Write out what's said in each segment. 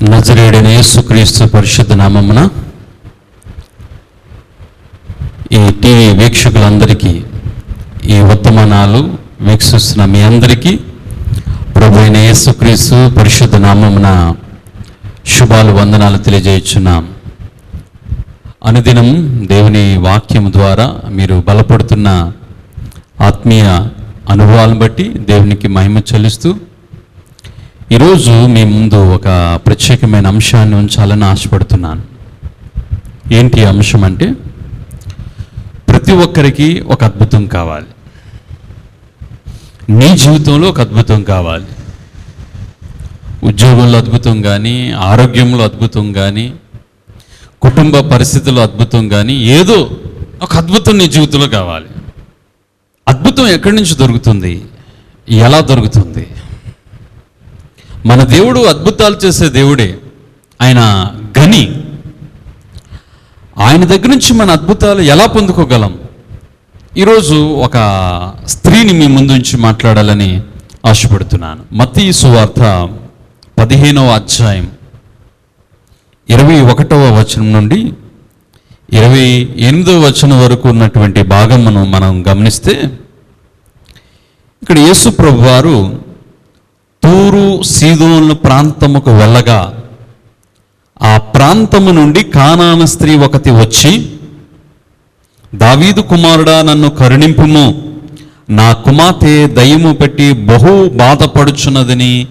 నజరేడైన యేసుక్రీస్తు పరిశుద్ధ నామమున ఈ టీవీ వీక్షకులందరికీ ఈ ఉత్తమనాలు వీక్షిస్తున్న మీ అందరికీ ప్రభు అయిన యేసుక్రీస్తు పరిశుద్ధ నామమున శుభాలు వందనాలు తెలియజేయుచున్నాం. అనుదినం దేవుని వాక్యం ద్వారా మీరు బలపడుతున్న ఆత్మీయ అనుభవాలను బట్టి దేవునికి మహిమ చెల్లిస్తూ ఈరోజు మీ ముందు ఒక ప్రత్యేకమైన అంశాన్ని ఉంచాలని ఆశపడుతున్నాను. ఏంటి అంశం అంటే ప్రతి ఒక్కరికి ఒక అద్భుతం కావాలి. నీ జీవితంలో ఒక అద్భుతం కావాలి. ఉద్యోగంలో అద్భుతం కానీ ఆరోగ్యంలో అద్భుతం కానీ కుటుంబ పరిస్థితుల్లో అద్భుతం కానీ ఏదో ఒక అద్భుతం నీ జీవితంలో కావాలి. అద్భుతం ఎక్కడి నుంచి దొరుకుతుంది? ఎలా దొరుకుతుంది? మన దేవుడు అద్భుతాలు చేసే దేవుడే. ఆయన గని ఆయన దగ్గర నుంచి మన అద్భుతాలు ఎలా పొందుకోగలం? ఈరోజు ఒక స్త్రీని మీ ముందు నుంచి మాట్లాడాలని ఆశపడుతున్నాను. మత్తీ సువార్త పదిహేనవ అధ్యాయం ఇరవై ఒకటవ వచనం నుండి ఇరవై ఎనిమిదవ వచనం వరకు ఉన్నటువంటి భాగమును మనం గమనిస్తే ఇక్కడ యేసు ప్రభు వారు తూరు సీదోను ప్రాంతముకు వెళ్ళగా ఆ ప్రాంతము నుండి కానాన స్త్రీ ఒకటి వచ్చి దావీదు కుమారుడా నన్ను కరుణింపుము. నా కుమార్తె దయ్యము పెట్టి బహు బాధపడుచున్నదని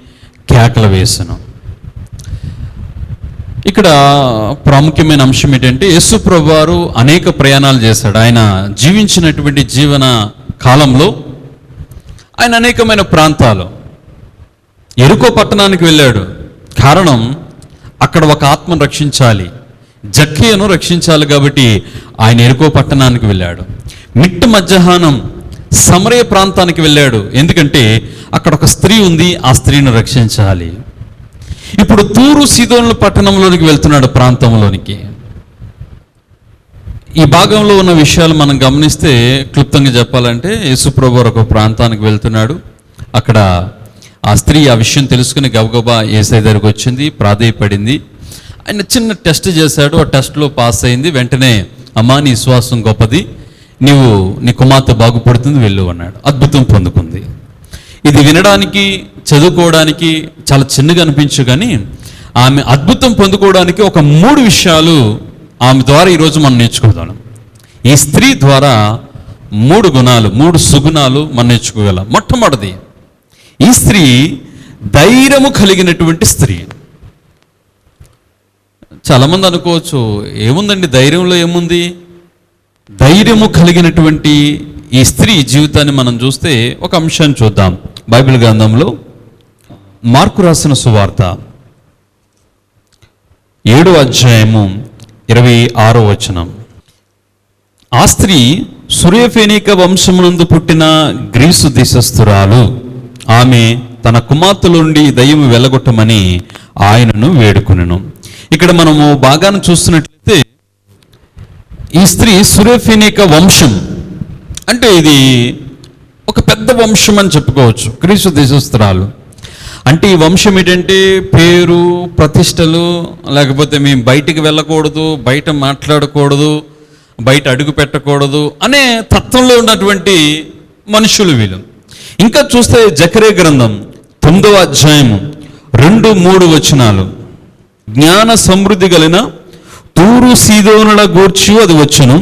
కేకలు వేసను. ఇక్కడ ప్రాముఖ్యమైన అంశం ఏంటంటే యేసు వారు అనేక ప్రయాణాలు చేశాడు. ఆయన జీవించినటువంటి జీవన కాలంలో ఆయన అనేకమైన ప్రాంతాలు. ఎరుకో పట్టణానికి వెళ్ళాడు. కారణం అక్కడ ఒక ఆత్మను రక్షించాలి. జక్కయ్యను రక్షించాలి కాబట్టి ఆయన ఎరుకో పట్టణానికి వెళ్ళాడు. మిట్ట మధ్యాహ్నం సమరయ ప్రాంతానికి వెళ్ళాడు. ఎందుకంటే అక్కడ ఒక స్త్రీ ఉంది ఆ స్త్రీని రక్షించాలి. ఇప్పుడు తూరు సీదోన్ల పట్టణంలోనికి వెళ్తున్నాడు ప్రాంతంలోనికి. ఈ భాగంలో ఉన్న విషయాలు మనం గమనిస్తే క్లుప్తంగా చెప్పాలంటే యేసుప్రభు ఒక ప్రాంతానికి వెళ్తున్నాడు. అక్కడ ఆ స్త్రీ ఆ విషయం తెలుసుకుని గబగబా ఏసై దగ్గరకు వచ్చింది ప్రాధేయపడింది. ఆయన చిన్న టెస్ట్ చేశాడు. ఆ టెస్ట్లో పాస్ అయింది. వెంటనే అమ్మా నీ విశ్వాసం గొప్పది. నీవు నీ కుమార్తె బాగుపడుతుంది వెళ్ళు అన్నాడు. అద్భుతం పొందుకుంది. ఇది వినడానికి చదువుకోవడానికి చాలా చిన్నగా అనిపించు కానీ ఆమె అద్భుతం పొందుకోవడానికి ఒక మూడు విషయాలు ఆమె ద్వారా ఈరోజు మనం నేర్చుకోదాం. ఈ స్త్రీ ద్వారా మూడు గుణాలు మూడు సుగుణాలు మనం నేర్చుకోగలం. మొట్టమొదటిది ఈ స్త్రీ ధైర్యము కలిగినటువంటి స్త్రీ. చాలామంది అనుకోవచ్చు ఏముందండి ధైర్యంలో ఏముంది? ధైర్యము కలిగినటువంటి ఈ స్త్రీ జీవితాన్ని మనం చూస్తే ఒక అంశాన్ని చూద్దాం. బైబిల్ గ్రంథంలో మార్కు రాసిన సువార్త ఏడో అధ్యాయము ఇరవై ఆరో వచనం. ఆ స్త్రీ సూర్యఫేనిక వంశమునందు పుట్టిన గ్రీసు దేశస్థురాలు. ఆమె తన కుమార్తెలుండి దయ్యం వెళ్ళగొట్టమని ఆయనను వేడుకునను. ఇక్కడ మనము బాగాను చూస్తున్నట్లయితే ఈ స్త్రీ సురేఫినిక వంశం. అంటే ఇది ఒక పెద్ద వంశం అని చెప్పుకోవచ్చు. క్రీస్తు దేశస్తురాలు అంటే ఈ వంశం ఏంటంటే పేరు ప్రతిష్టలు లేకపోతే మేము బయటికి వెళ్ళకూడదు బయట మాట్లాడకూడదు బయట అడుగు పెట్టకూడదు అనే తత్వంలో ఉన్నటువంటి మనుషులు వీళ్ళు. ఇంకా చూస్తే జకరే గ్రంథం తొమ్మిదవ అధ్యాయము రెండు మూడు వచనాలు. జ్ఞాన సమృద్ధి కలిగిన తూరు సీదోనుల గూర్చి అది వచ్చును.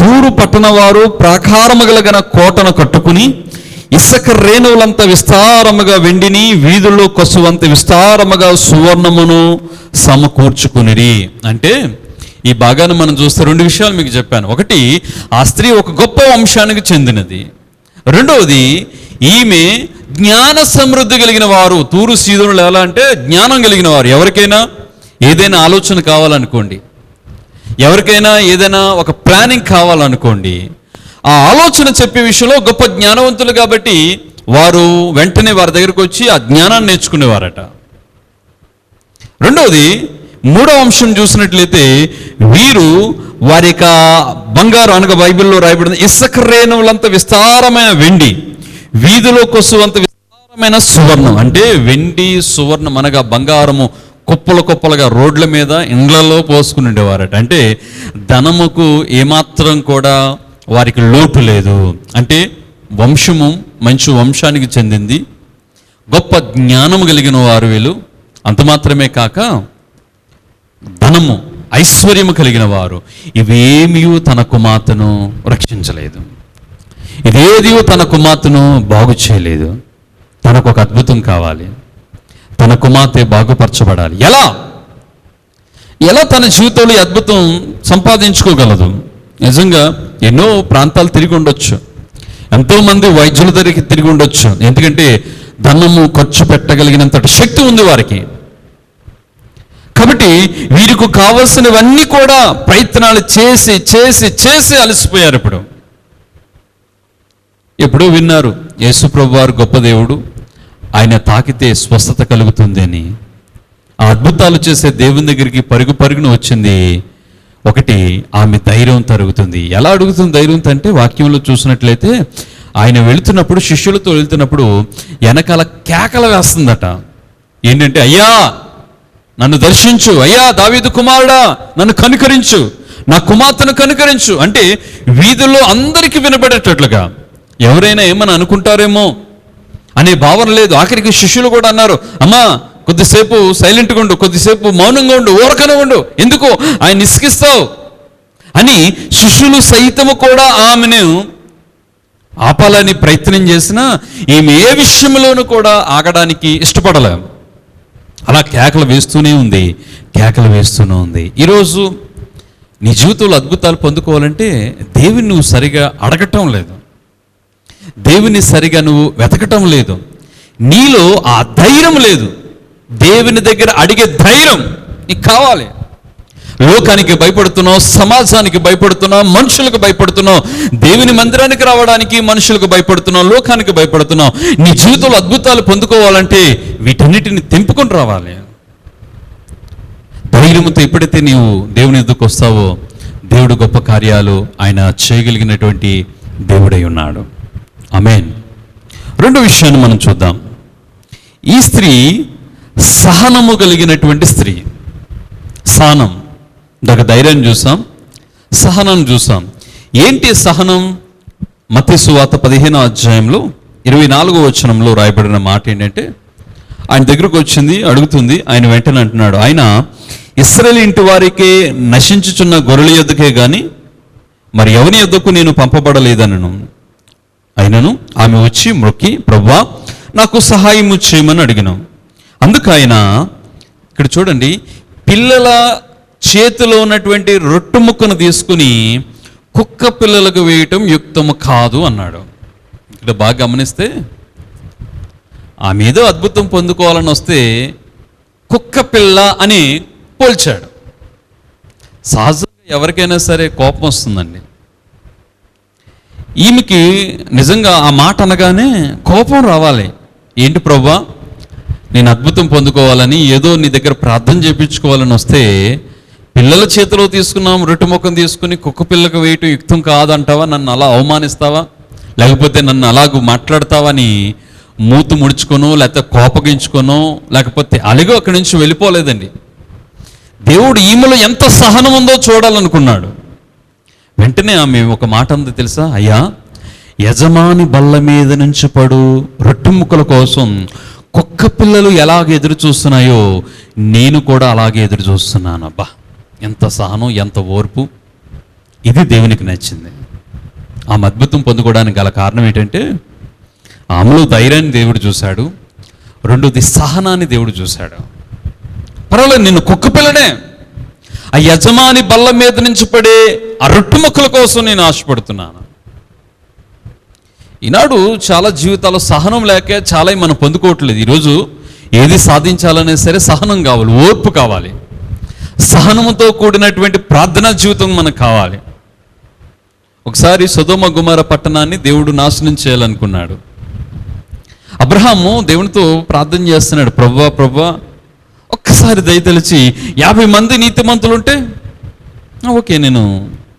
తూరు పట్టణ వారు ప్రాకారము గలగన కోటను కట్టుకుని ఇసుక రేణువులంత విస్తారముగా వెండిని వీధుల్లో కసువంత విస్తారముగా సువర్ణమును సమకూర్చుకునిరి. అంటే ఈ భాగాన్ని మనం చూస్తే రెండు విషయాలు మీకు చెప్పాను. ఒకటి ఆ స్త్రీ ఒక గొప్ప వంశానికి చెందినది. రెండవది ఈమె జ్ఞాన సమృద్ధి కలిగిన వారు. తూరు సీదనులు ఎలా అంటే జ్ఞానం కలిగిన వారు. ఎవరికైనా ఏదైనా ఆలోచన కావాలనుకోండి ఎవరికైనా ఏదైనా ఒక ప్లానింగ్ కావాలనుకోండి ఆ ఆలోచన చెప్పే విషయంలో గొప్ప జ్ఞానవంతులు కాబట్టి వారు వెంటనే వారి దగ్గరకు వచ్చి ఆ జ్ఞానాన్ని నేర్చుకునేవారట. రెండవది మూడవ అంశం చూసినట్లయితే వీరు వారి యొక్క బంగారు అనగా బైబిల్లో రాయబడిన ఇసుక రేణువులంత విస్తారమైన వెండి వీధిలో కొసువంత విస్తారమైన సువర్ణం. అంటే వెండి సువర్ణం అనగా బంగారము కుప్పలు కుప్పలుగా రోడ్ల మీద ఇండ్లలో పోసుకుని ఉండేవారట. అంటే ధనముకు ఏమాత్రం కూడా వారికి లోటు లేదు. అంటే వంశము మంచి వంశానికి చెందింది. గొప్ప జ్ఞానము కలిగిన వారు వీళ్ళు. అంత మాత్రమే కాక ధనము ఐశ్వర్యము కలిగిన వారు. ఇవేమీ తన కుమార్తెను రక్షించలేదు. ఇదేది తన కుమార్తెను బాగు చేయలేదు. తనకు ఒక అద్భుతం కావాలి. తన కుమార్తె బాగుపరచబడాలి. ఎలా? ఎలా తన జీవితంలో అద్భుతం సంపాదించుకోగలదు? నిజంగా ఎన్నో ప్రాంతాలు తిరిగి ఉండొచ్చు. ఎంతోమంది వైద్యుల దగ్గరికి తిరిగి ఉండొచ్చు. ఎందుకంటే ధనము ఖర్చు పెట్టగలిగినంత శక్తి ఉంది వారికి. కాబట్టి వీరికి కావలసినవన్నీ కూడా ప్రయత్నాలు చేసి చేసి చేసి అలసిపోయారు ఇప్పుడు. ఎప్పుడో విన్నారు యేసుప్రభు వారు గొప్ప దేవుడు ఆయన తాకితే స్వస్థత కలుగుతుంది అని ఆ అద్భుతాలు చేసే దేవుని దగ్గరికి పరుగు పరుగున వచ్చింది. ఒకటి ఆమె ధైర్యం తరుగుతుంది. ఎలా అడుగుతుంది ధైర్యం అంటే వాక్యంలో చూసినట్లయితే ఆయన వెళుతున్నప్పుడు శిష్యులతో వెళ్తున్నప్పుడు వెనకాల కేకలు వేస్తుందట. ఏంటంటే అయ్యా నన్ను దర్శించు. అయ్యా దావీదు కుమారుడా నన్ను కనుకరించు. నా కుమార్తెను కనుకరించు. అంటే వీధుల్లో అందరికీ వినబడేటట్లుగా. ఎవరైనా ఏమని అనుకుంటారేమో అనే భావన లేదు. ఆఖరికి శిష్యులు కూడా అన్నారు అమ్మా కొద్దిసేపు సైలెంట్గా ఉండు కొద్దిసేపు మౌనంగా ఉండు ఓరకనే ఉండు. ఎందుకు? ఆయన ఇసుకిస్తావు అని శిష్యులు సైతము కూడా ఆమెను ఆపాలని ప్రయత్నం చేసినా ఈమె ఏ విషయంలోనూ కూడా ఆగడానికి ఇష్టపడలేము అలా కేకలు వేస్తూనే ఉంది కేకలు వేస్తూనే ఉంది. ఈరోజు నీ జీవితంలో అద్భుతాలు పొందుకోవాలంటే దేవుని నువ్వు సరిగా అడగటం లేదు. దేవుని సరిగా నువ్వు వెతకటం లేదు. నీలో ఆ ధైర్యం లేదు. దేవుని దగ్గర అడిగే ధైర్యం నీకు కావాలి. లోకానికి భయపడుతున్నావు సమాజానికి భయపడుతున్నావు మనుషులకు భయపడుతున్నావు దేవుని మందిరానికి రావడానికి మనుషులకు భయపడుతున్నావు లోకానికి భయపడుతున్నావు నీ జీవితంలో అద్భుతాలు పొందుకోవాలంటే వీటన్నిటిని తెంపుకొని రావాలి. ధైర్యంతో ఎప్పుడైతే నీవు దేవుని ఎద్దుకు వస్తావో దేవుడు గొప్ప కార్యాలు ఆయన చేయగలిగినటువంటి దేవుడై ఉన్నాడు. అమేన్ రెండు విషయాన్ని మనం చూద్దాం. ఈ స్త్రీ సహనము కలిగినటువంటి స్త్రీ. సహనం. ఇందాక ధైర్యం చూసాం. సహనం చూసాం. ఏంటి సహనం? మతి సువాత పదిహేనో అధ్యాయంలో ఇరవై నాలుగో వచనంలో రాయబడిన మాట ఏంటంటే ఆయన దగ్గరకు వచ్చింది అడుగుతుంది ఆయన వెంటనే అంటున్నాడు ఆయన ఇస్రాయల్ ఇంటి వారికే నశించుచున్న గొర్రెల యొద్దకే కానీ మరి ఎవరి యొద్దకు నేను పంపబడలేదనను? అయినను ఆమె వచ్చి మొక్కి ప్రవ్వా నాకు సహాయము చేయమని అడిగినాం అందుకు ఆయన ఇక్కడ చూడండి పిల్లల చేతిలో ఉన్నటువంటి రొట్టు ముక్కను తీసుకుని కుక్క పిల్లలకు వేయటం యుక్తము కాదు అన్నాడు. ఇక్కడ బాగా గమనిస్తే ఆమె ఏదో అద్భుతం పొందుకోవాలని వస్తే కుక్క పిల్ల అని పోల్చాడు. సహజంగా ఎవరికైనా సరే కోపం వస్తుందండి. ఈమెకి నిజంగా ఆ మాట అనగానే కోపం రావాలి. ఏంటి ప్రభా నేను అద్భుతం పొందుకోవాలని ఏదో నీ దగ్గర ప్రార్థన చేయించుకోవాలని వస్తే పిల్లల చేతిలో తీసుకున్నాం రొట్టె ముఖం తీసుకుని కుక్క పిల్లకు వేయటం యుక్తం కాదంటావా? నన్ను అలా అవమానిస్తావా? లేకపోతే నన్ను అలాగూ మాట్లాడతావని మూతు ముడుచుకొనో లేకపోతే కోపగించుకొనో లేకపోతే అలిగో అక్కడి నుంచి వెళ్ళిపోలేదండి. దేవుడు ఈమెలో ఎంత సహనం ఉందో చూడాలనుకున్నాడు. వెంటనే ఆమె ఒక మాట అంది తెలుసా? అయ్యా యజమాని బల్ల మీద నుంచి పడు రొట్టె ముక్కల కోసం కుక్క పిల్లలు ఎలాగ ఎదురు చూస్తున్నాయో నేను కూడా అలాగే ఎదురు చూస్తున్నాను అబ్బా. ఎంత సహనం ఎంత ఓర్పు. ఇది దేవునికి నచ్చింది. ఆమె అద్భుతం పొందుకోవడానికి గల కారణం ఏంటంటే ఆమెలో ధైర్యాన్ని దేవుడు చూశాడు. రెండోది సహనాన్ని దేవుడు చూశాడు. పర్వాలేదు నిన్ను కుక్క పిల్లనే. ఆ యజమాని బల్ల మీద నుంచి పడే ఆ మొక్కల కోసం నేను ఆశపడుతున్నాను. ఈనాడు చాలా జీవితాలు సహనం లేక చాలా మనం పొందుకోవట్లేదు. ఈరోజు ఏది సాధించాలనే సరే సహనం కావాలి ఓర్పు కావాలి. సహనముతో కూడినటువంటి ప్రార్థనా జీవితం మనకు కావాలి. ఒకసారి సుధోమ గుమార పట్టణాన్ని దేవుడు నాశనం చేయాలనుకున్నాడు. అబ్రహాము దేవునితో ప్రార్థన చేస్తున్నాడు ప్రవ్వా ప్రవ్వా ఒక్కసారి దయతలిచి యాభై మంది నీతిమంతులు ఉంటే ఓకే నేను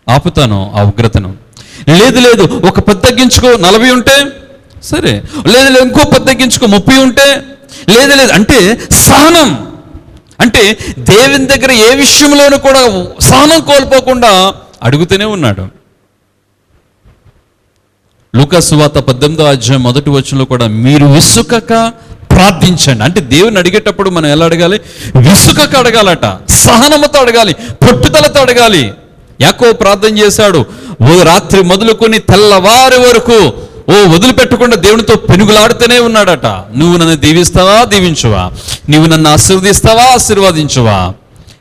ఆపుతాను ఆ ఉగ్రతను. లేదు లేదు ఒక పది తగ్గించుకో నలభై ఉంటే సరే. లేదు లేదు ఇంకో పది తగ్గించుకో ముప్పై ఉంటే లేదు లేదు అంటే సహనం. అంటే దేవుని దగ్గర ఏ విషయంలోనూ కూడా సహనం కోల్పోకుండా అడుగుతూనే ఉన్నాడు. లూకాసు వాత పద్దెనిమిదో అధ్యాయం మొదటి వచనంలో కూడా మీరు విసుకక ప్రార్థించండి. అంటే దేవుని అడిగేటప్పుడు మనం ఎలా అడగాలి? విసుకకు అడగాలట. సహనముతో అడగాలి. పట్టుదలతో అడగాలి. యాకో ప్రార్థన చేశాడు. ఓ రాత్రి మొదలుకొని తెల్లవారి వరకు ఓ వదిలిపెట్టకుండా దేవునితో పెనుగులాడుతూనే ఉన్నాడట. నువ్వు నన్ను దీవిస్తావా? దీవించువా? నువ్వు నన్ను ఆశీర్వదిస్తావా? ఆశీర్వదించువా?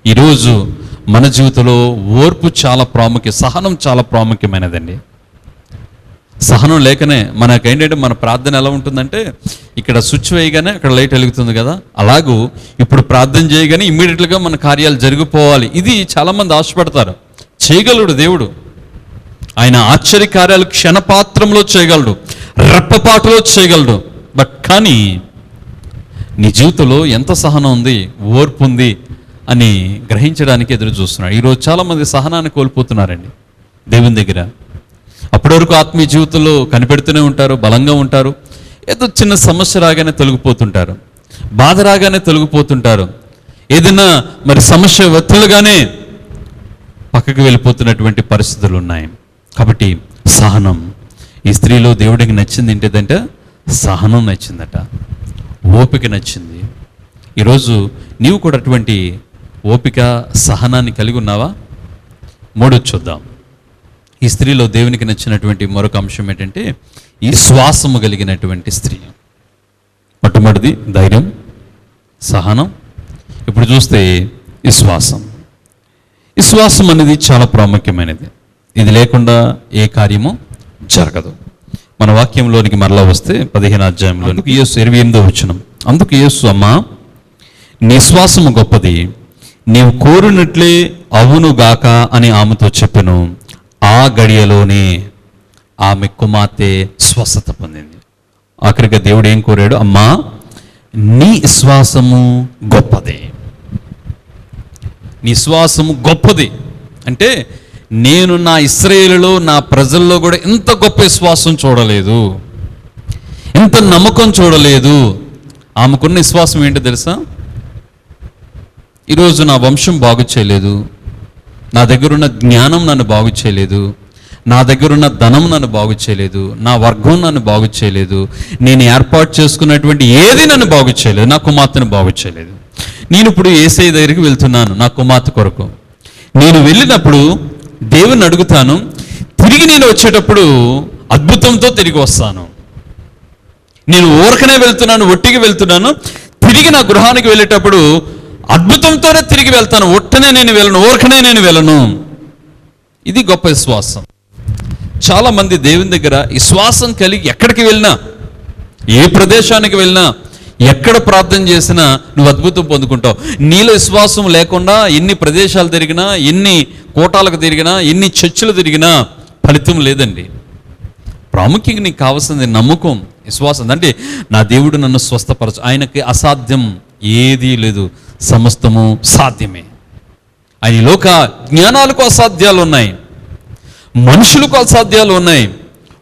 ఈరోజు మన జీవితంలో ఓర్పు చాలా ప్రాముఖ్య సహనం చాలా ప్రాముఖ్యమైనదండి. సహనం లేకనే మనకేంటంటే మన ప్రార్థన ఎలా ఉంటుందంటే ఇక్కడ స్విచ్ వేయగానే అక్కడ లైట్ వెలుగుతుంది కదా. అలాగూ ఇప్పుడు ప్రార్థన చేయగానే ఇమ్మీడియట్గా మన కార్యాలు జరిగిపోవాలి. ఇది చాలామంది ఆశపడతారు. చేయగలడు దేవుడు. ఆయన ఆశ్చర్య కార్యాలు క్షణపాత్రంలో చేయగలడు. రెప్పపాటులో చేయగలడు. బట్ కానీ నీ జీవితంలో ఎంత సహనం ఉంది ఓర్పు ఉంది అని గ్రహించడానికి ఎదురు చూస్తున్నాడు. ఈరోజు చాలామంది సహనాన్ని కోల్పోతున్నారండి. దేవుని దగ్గర అప్పటి వరకు ఆత్మీయ జీవితంలో కనిపెడుతూనే ఉంటారు బలంగా ఉంటారు. ఏదో చిన్న సమస్య రాగానే తొలగిపోతుంటారు. బాధ రాగానే తొలగిపోతుంటారు. ఏదైనా మరి సమస్య ఒత్తిడిగానే పక్కకు వెళ్ళిపోతున్నటువంటి పరిస్థితులు ఉన్నాయి. కాబట్టి సహనం. ఈ స్త్రీలో దేవుడికి నచ్చింది ఏంటిదంటే సహనం నచ్చిందట. ఓపిక నచ్చింది. ఈరోజు నీవు కూడా అటువంటి ఓపిక సహనాన్ని కలిగి ఉన్నావా? మూడు చూద్దాం. ఈ స్త్రీలో దేవునికి నచ్చినటువంటి మరొక అంశం ఏంటంటే ఈ శ్వాసము కలిగినటువంటి స్త్రీ. మొట్టమొదటిది ధైర్యం సహనం. ఇప్పుడు చూస్తే విశ్వాసం విశ్వాసం అనేది చాలా ప్రాముఖ్యమైనది. ఇది లేకుండా ఏ కార్యము జరగదు. మన వాక్యంలోనికి మరలా వస్తే పదిహేను అధ్యాయంలోనికి. యేసు ఇరవై ఎనిమిదో వచ్చినం అందుకు యేసు అమ్మా నీ శ్వాసము గొప్పది. నీవు కోరినట్లే అవును గాక అని ఆమెతో చెప్పాను. ఆ గడియలోనే ఆమె కుమార్తె స్వస్థత పొందింది. ఆఖరిగా దేవుడు ఏం కోరాడు? అమ్మా నీ విశ్వాసము గొప్పది. నీ శ్వాసము గొప్పది. అంటే నేను నా ఇస్రాయేలులో నా ప్రజల్లో కూడా ఇంత గొప్ప విశ్వాసం చూడలేదు. ఇంత నమ్మకం చూడలేదు. ఆమెకున్న విశ్వాసం ఏంటో తెలుసా? ఈరోజు నా వంశం బాగు చేయలేదు. నా దగ్గరున్న జ్ఞానం నన్ను బాగు చేయలేదు. నా దగ్గరున్న ధనం నన్ను బాగు చేయలేదు. నా వర్గం నన్ను బాగు చేయలేదు. నేను ఏర్పాటు చేసుకున్నటువంటి ఏది నన్ను బాగు చేయలేదు. నా కుమార్తెను బాగు చేయలేదు. నేను ఇప్పుడు ఏసై దగ్గరికి వెళ్తున్నాను నా కుమార్తె కొరకు. నేను వెళ్ళినప్పుడు దేవుని అడుగుతాను తిరిగి నేను వచ్చేటప్పుడు అద్భుతంతో తిరిగి వస్తాను. నేను ఊరకనే వెళ్తున్నాను ఒట్టికి వెళ్తున్నాను తిరిగి నా గృహానికి వెళ్ళేటప్పుడు అద్భుతంతోనే తిరిగి వెళ్తాను. ఒట్టనే నేను వెళ్ళను ఓర్కనే నేను వెళ్ళను. ఇది గొప్ప విశ్వాసం. చాలా మంది దేవుని దగ్గర విశ్వాసం కలిగి ఎక్కడికి వెళ్ళినా ఏ ప్రదేశానికి వెళ్ళినా ఎక్కడ ప్రార్థన చేసినా నువ్వు అద్భుతం పొందుకుంటావు. నీలో విశ్వాసం లేకుండా ఎన్ని ప్రదేశాలు తిరిగినా ఎన్ని కోటాలకు తిరిగినా ఎన్ని చర్చిలు తిరిగినా ఫలితం లేదండి. ప్రాముఖ్యంగా నీకు కావాల్సింది నమ్మకం విశ్వాసం. అంటే నా దేవుడు నన్ను స్వస్థపరచు. ఆయనకి అసాధ్యం ఏదీ లేదు. సమస్తము సాధ్యమే. ఆయన లోక జ్ఞానాలకు అసాధ్యాలు ఉన్నాయి. మనుషులకు అసాధ్యాలు ఉన్నాయి.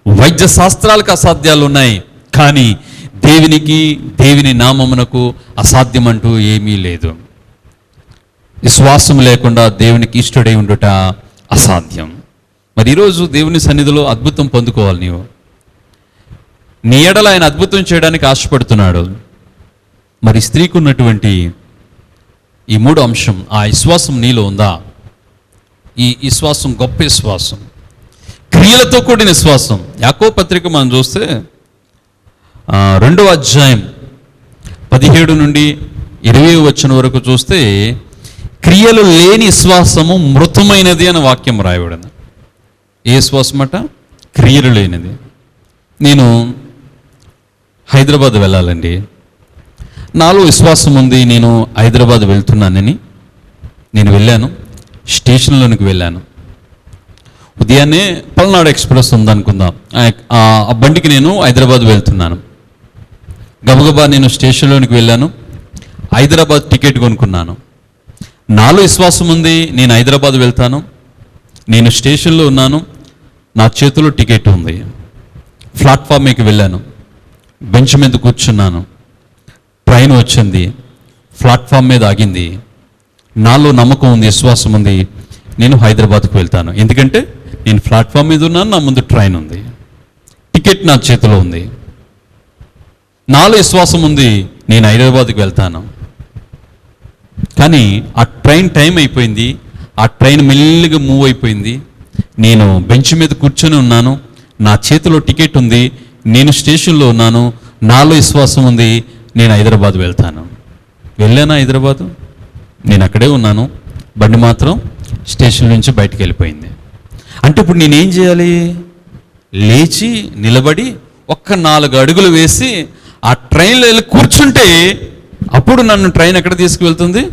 వైద్య శాస్త్రాలకు అసాధ్యాలు ఉన్నాయి. కానీ దేవునికి దేవుని నామమునకు అసాధ్యమంటూ ఏమీ లేదు. విశ్వాసం లేకుండా దేవునికి ఇష్టడై ఉండుట అసాధ్యం. మరి ఈరోజు దేవుని సన్నిధిలో అద్భుతం పొందుకోవాలి నీవు. నీ ఎడల ఆయన అద్భుతం చేయడానికి ఆశపడుతున్నాడు. మరి స్త్రీకున్నటువంటి ఈ మూడు అంశం ఆ విశ్వాసం నీలో ఉందా? ఈ విశ్వాసం గొప్ప విశ్వాసం. క్రియలతో కూడిన విశ్వాసం. యాకో పత్రిక మనం చూస్తే రెండవ అధ్యాయం పదిహేడు నుండి ఇరవై వచ్చిన వరకు చూస్తే క్రియలు లేని విశ్వాసము మృతమైనది అని వాక్యం రాయబడింది. ఏ విశ్వాసం అట క్రియలు లేనిది. నేను హైదరాబాద్ వెళ్ళాలండి. నాలో విశ్వాసం ఉంది నేను హైదరాబాద్ వెళ్తున్నానని. నేను వెళ్ళాను స్టేషన్లోనికి వెళ్ళాను. ఉదయాన్నే పల్నాడు ఎక్స్ప్రెస్ ఉందనుకుందాం. ఆ- బండికి నేను హైదరాబాద్ వెళ్తున్నాను. గబగబా నేను స్టేషన్లోనికి వెళ్ళాను హైదరాబాద్ టికెట్ కొనుక్కున్నాను. నాలో విశ్వాసం ఉంది నేను హైదరాబాద్ వెళ్తాను. నేను స్టేషన్లో ఉన్నాను నా చేతిలో టికెట్ ఉంది. ప్లాట్ఫామ్కి వెళ్ళాను బెంచ్ మీద కూర్చున్నాను. ట్రైన్ వచ్చింది. ప్లాట్ఫామ్ మీద ఆగింది. నాలో నమ్మకం ఉంది విశ్వాసం ఉంది. నేను హైదరాబాద్కు వెళ్తాను. ఎందుకంటే నేను ప్లాట్ఫామ్ మీద ఉన్నాను నా ముందు ట్రైన్ ఉంది. టికెట్ నా చేతిలో ఉంది. నాలో విశ్వాసం ఉంది నేను హైదరాబాద్కి వెళ్తాను. కానీ ఆ ట్రైన్ టైం అయిపోయింది. ఆ ట్రైన్ మెల్లిగా మూవ్ అయిపోయింది. నేను బెంచ్ మీద కూర్చొని ఉన్నాను. నా చేతిలో టికెట్ ఉంది. నేను స్టేషన్లో ఉన్నాను. నాలో విశ్వాసం ఉంది. నేను హైదరాబాద్ వెళ్తాను. వెళ్ళానా హైదరాబాదు? నేను అక్కడే ఉన్నాను. బండి మాత్రం స్టేషన్ నుంచి బయటికి వెళ్ళిపోయింది. అంటే ఇప్పుడు నేనేం చేయాలి? లేచి నిలబడి ఒక్క నాలుగు అడుగులు వేసి ఆ ట్రైన్లో వెళ్ళి కూర్చుంటే అప్పుడు నన్ను ట్రైన్ ఎక్కడ తీసుకువెళ్తుంది?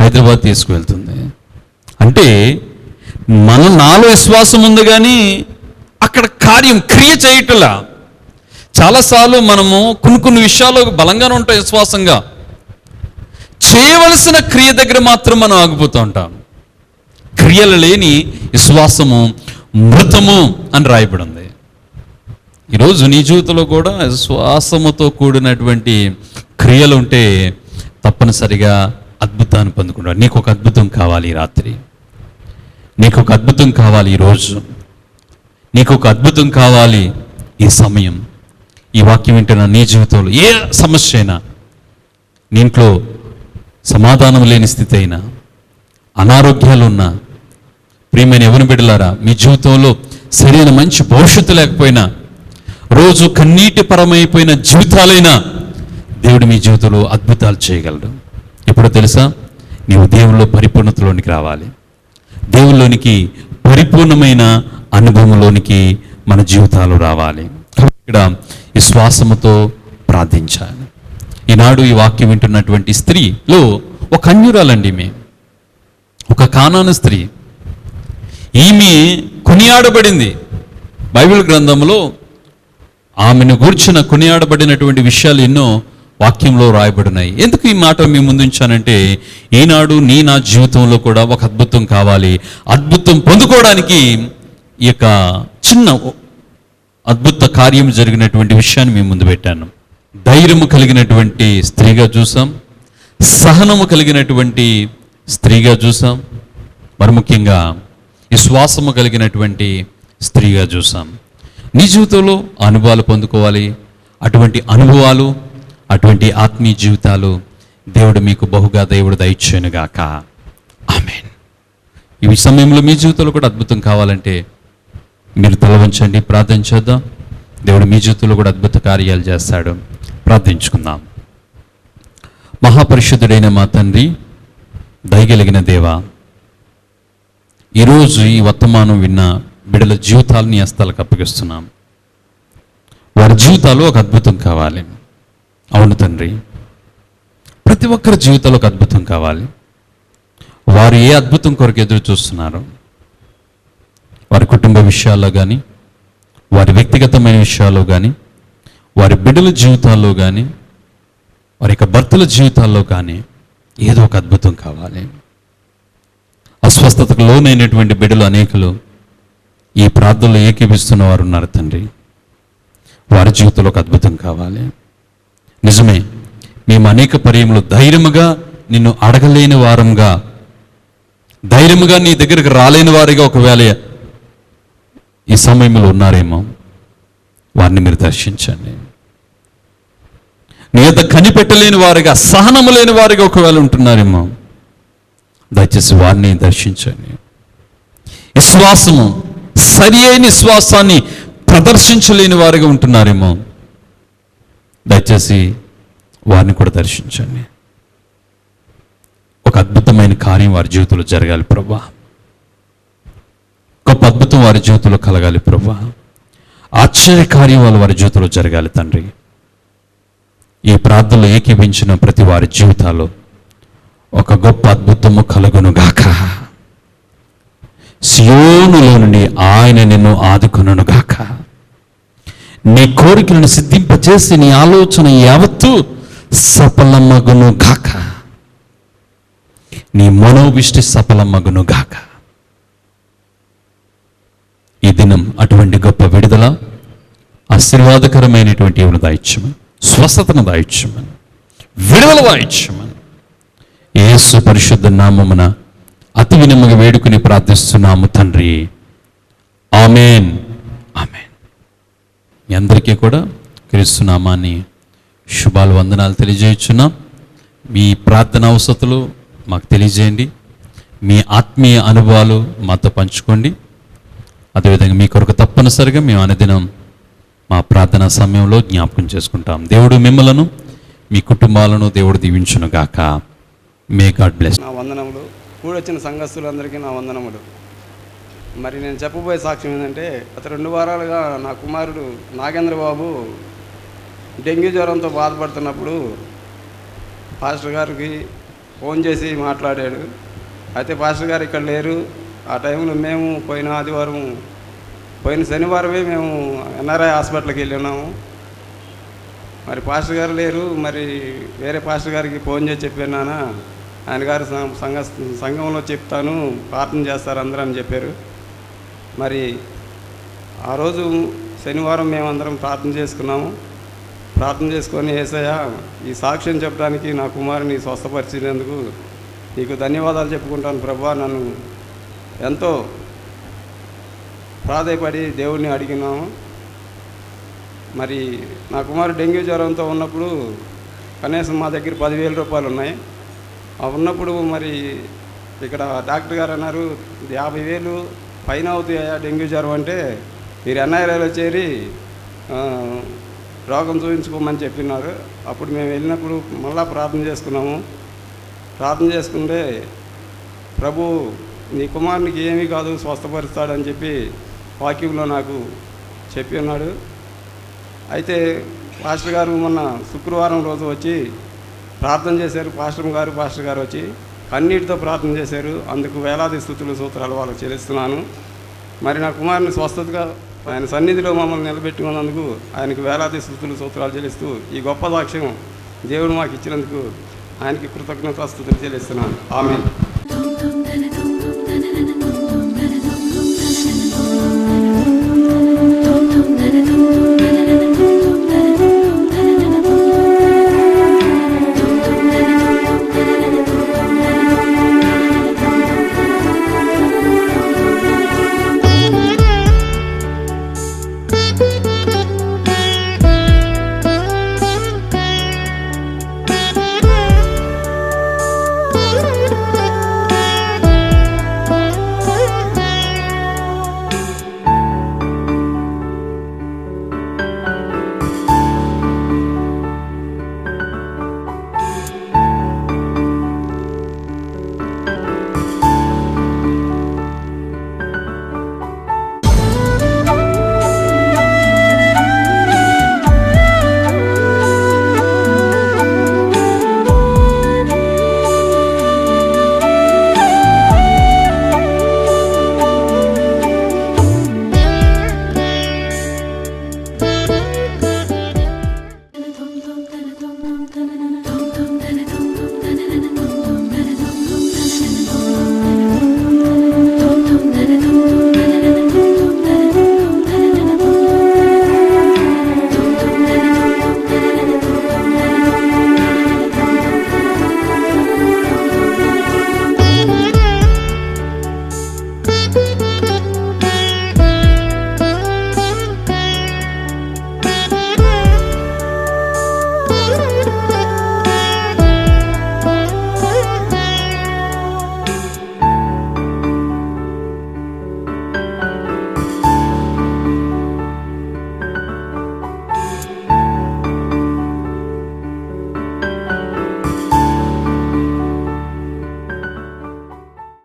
హైదరాబాద్ తీసుకువెళ్తుంది. అంటే మన నాలో విశ్వాసం ఉంది కానీ అక్కడ కార్యం క్రియ చేయటలా చాలాసార్లు మనము కొన్ని కొన్ని విషయాలు బలంగానే ఉంటాం విశ్వాసంగా. చేయవలసిన క్రియ దగ్గర మాత్రం మనం ఆగిపోతూ ఉంటాం. క్రియలు లేని విశ్వాసము మృతము అని రాయబడింది. ఈరోజు నీ జీవితంలో కూడా విశ్వాసముతో కూడినటువంటి క్రియలు ఉంటే తప్పనిసరిగా అద్భుతాన్ని పొందుకుంటావు. నీకు ఒక అద్భుతం కావాలి ఈ రాత్రి. నీకు ఒక అద్భుతం కావాలి ఈరోజు నీకు ఒక అద్భుతం కావాలి ఈ సమయం. ఈ వాక్యం వింటున్న నీ జీవితంలో ఏ సమస్య అయినా నీ ఇంట్లో సమాధానం లేని స్థితి అయినా అనారోగ్యాలు ఉన్నా ప్రియమైన ఎవరిని బిడ్డలారా మీ జీవితంలో సరైన మంచి భవిష్యత్తు లేకపోయినా రోజు కన్నీటి పరమైపోయిన జీవితాలైనా దేవుడు మీ జీవితంలో అద్భుతాలు చేయగలడు. ఎప్పుడో తెలుసా? నీవు దేవుల్లో పరిపూర్ణతలోనికి రావాలి. దేవుల్లోనికి పరిపూర్ణమైన అనుభవంలోనికి మన జీవితాలు రావాలి. ఇక్కడ విశ్వాసముతో ప్రార్థించాలి. ఈనాడు ఈ వాక్యం వింటున్నటువంటి స్త్రీలో ఒక అన్యురాలండి ఈమె. ఒక కానాను స్త్రీ. ఈమె కొనియాడబడింది. బైబిల్ గ్రంథంలో ఆమెను గూర్చిన కొనియాడబడినటువంటి విషయాలు ఎన్నో వాక్యంలో రాయబడినాయి. ఎందుకు ఈ మాట మీ ముందుంచానంటే ఈనాడు నీ నా జీవితంలో కూడా ఒక అద్భుతం కావాలి. అద్భుతం పొందుకోవడానికి ఈ యొక్క చిన్న అద్భుత కార్యం జరిగినటువంటి విషయాన్ని మేము ముందు పెట్టాను. ధైర్యము కలిగినటువంటి స్త్రీగా చూసాం సహనము కలిగినటువంటి స్త్రీగా చూసాం మరి ముఖ్యంగా విశ్వాసము కలిగినటువంటి స్త్రీగా చూసాం నీ జీవితంలో అనుభవాలు పొందుకోవాలి. అటువంటి అనుభవాలు అటువంటి ఆత్మీయ జీవితాలు దేవుడు మీకు బహుగా దేవుడు దయచేనుగాక ఆమెన్. ఈ సమయంలో మీ జీవితంలో కూడా అద్భుతం కావాలంటే మీరు తల వంచండి ప్రార్థన చేద్దాం. దేవుడు మీ జీవితంలో కూడా అద్భుత కార్యాలు చేస్తాడు. ప్రార్థించుకుందాం. మహాపరిశుద్ధుడైన మా తండ్రి దయగలిగిన దేవా ఈరోజు ఈ వర్తమానం విన్న బిడల జీవితాలని హస్తాలకు అప్పగిస్తున్నాం. వారి జీవితాలు ఒక అద్భుతం కావాలి. అవును తండ్రి ప్రతి ఒక్కరి జీవితంలో ఒక అద్భుతం కావాలి. వారు ఏ అద్భుతం కొరకు ఎదురు చూస్తున్నారు? వారి కుటుంబ విషయాల్లో కానీ వారి వ్యక్తిగతమైన విషయాల్లో కానీ వారి బిడ్డల జీవితాల్లో కానీ వారి యొక్క భర్తల జీవితాల్లో కానీ ఏదో ఒక అద్భుతం కావాలి. అస్వస్థతకు లోనైనటువంటి బిడ్డలు అనేకులు ఈ ప్రార్థనలో ఏకీపిస్తున్న వారు ఉన్నారు తండ్రి. వారి జీవితంలో ఒక అద్భుతం కావాలి. నిజమే మేము అనేక పర్యములు ధైర్యముగా నిన్ను అడగలేని వారంగా ధైర్యముగా నీ దగ్గరికి రాలేని వారిగా ఒకవేళ ఈ సమయంలో ఉన్నారేమో? వారిని మీరు దర్శించండి. నీ యొక్క కనిపెట్టలేని వారిగా సహనము లేని వారిగా ఒకవేళ ఉంటున్నారేమో దయచేసి వారిని దర్శించండి. విశ్వాసము సరి అయిన విశ్వాసాన్ని ప్రదర్శించలేని వారిగా ఉంటున్నారేమో దయచేసి వారిని కూడా దర్శించండి. ఒక అద్భుతమైన కార్యం వారి జీవితంలో జరగాలి ప్రభా. గొప్ప అద్భుతం వారి జీవితంలో కలగాలి ప్రభా. ఆశ్చర్యకార్యాలు వారి జీవితంలో జరగాలి తండ్రి. ఈ ప్రార్థనలో ఏకీభించిన ప్రతి వారి జీవితాల్లో ఒక గొప్ప అద్భుతము కలుగునుగాక సియోనులో నుండి ఆయన నిన్ను ఆదుకొనుగాక నీ కోరికలను సిద్ధింపచేసి నీ ఆలోచన యావత్తు సఫలమగునుగాక నీ మనోవిష్టి సఫలమగును గాక. ఈ దినం అటువంటి గొప్ప విడుదల ఆశీర్వాదకరమైనటువంటి ఏమైనా దాయిచ్చమని స్వస్థతను దాయిచ్చమని విడుదల దాయిచ్చమని. యేసు పరిశుద్ధ నామమున అతి వినముగా వేడుకుని ప్రార్థిస్తున్నాము తండ్రి. ఆమెన్. ఆమెన్. మీ అందరికీ కూడా క్రీస్తునామాన్ని శుభాలు వందనాలు తెలియజేయుచున్నాం మీ ప్రార్థన అవసతులు మాకు తెలియజేయండి. మీ ఆత్మీయ అనుభవాలు మాతో పంచుకోండి. అదేవిధంగా మీ కొరకు తప్పనిసరిగా మేము అనుదినం మా ప్రార్థనా సమయంలో జ్ఞాపకం చేసుకుంటాం. దేవుడు మిమ్మలను మీ కుటుంబాలను దేవుడు దీవించును గాక మే గాడ్ బ్లెస్ నా వందనములు. కూడొచ్చిన సంఘస్థులందరికీ నా వందనములు. మరి నేను చెప్పబోయే సాక్ష్యం ఏంటంటే గత రెండు వారాలుగా నా కుమారుడు నాగేంద్ర బాబు డెంగ్యూ జ్వరంతో బాధపడుతున్నప్పుడు పాస్టర్ గారికి ఫోన్ చేసి మాట్లాడాడు. అయితే పాస్టర్ గారు ఇక్కడ లేరు. ఆ టైంలో మేము పోయిన ఆదివారం పోయిన శనివారమే మేము ఎన్ఆర్ఐ హాస్పిటల్కి వెళ్ళినాము. మరి పాస్టర్ గారు లేరు మరి వేరే పాస్టర్ గారికి ఫోన్ చేసి చెప్పానా ఆయన గారు సంఘ సంఘంలో చెప్తాను ప్రార్థన చేస్తారు అందరూ అని చెప్పారు. మరి ఆ రోజు శనివారం మేమందరం ప్రార్థన చేసుకున్నాము. ప్రార్థన చేసుకొని ఏసయ్య ఈ సాక్ష్యం చెప్పడానికి నా కుమారుని స్వస్థపరిచినందుకు నీకు ధన్యవాదాలు చెప్పుకుంటాను ప్రభా నన్ను ఎంతో ప్రాధాయపడి దేవుణ్ణి అడిగినాము. మరి నా కుమారు డెంగ్యూ జ్వరంతో ఉన్నప్పుడు కనీసం మా దగ్గర పదివేల రూపాయలు ఉన్నాయి. ఉన్నప్పుడు మరి ఇక్కడ డాక్టర్ గారు అన్నారు యాభై వేలు పైన అవుతాయా డెంగ్యూ జ్వరం అంటే. మీరు ఎన్ఐఆర్ఐలో చేరి రోగం చూపించుకోమని చెప్పినారు. అప్పుడు మేము వెళ్ళినప్పుడు మళ్ళా ప్రార్థన చేసుకున్నాము. ప్రార్థన చేసుకుంటే ప్రభు నీ కుమారునికి ఏమీ కాదు స్వస్థపరుస్తాడని చెప్పి వాక్యంలో నాకు చెప్పి ఉన్నాడు. అయితే పాస్టర్ గారు మొన్న శుక్రవారం రోజు వచ్చి ప్రార్థన చేశారు. పాస్టర్ గారు పాస్టర్ గారు వచ్చి కన్నీటితో ప్రార్థన చేశారు. అందుకు వేలాది స్థుతులు సూత్రాలు వాళ్ళకి చెల్లిస్తున్నాను. మరి నా కుమారుని స్వస్థతగా ఆయన సన్నిధిలో మమ్మల్ని నిలబెట్టుకున్నందుకు ఆయనకు వేలాది స్థుతులు సూత్రాలు చెల్లిస్తూ ఈ గొప్ప సాక్ష్యం దేవుడు మాకు ఇచ్చినందుకు ఆయనకి కృతజ్ఞతాస్థుతులు చెల్లిస్తున్నాను. ఆమె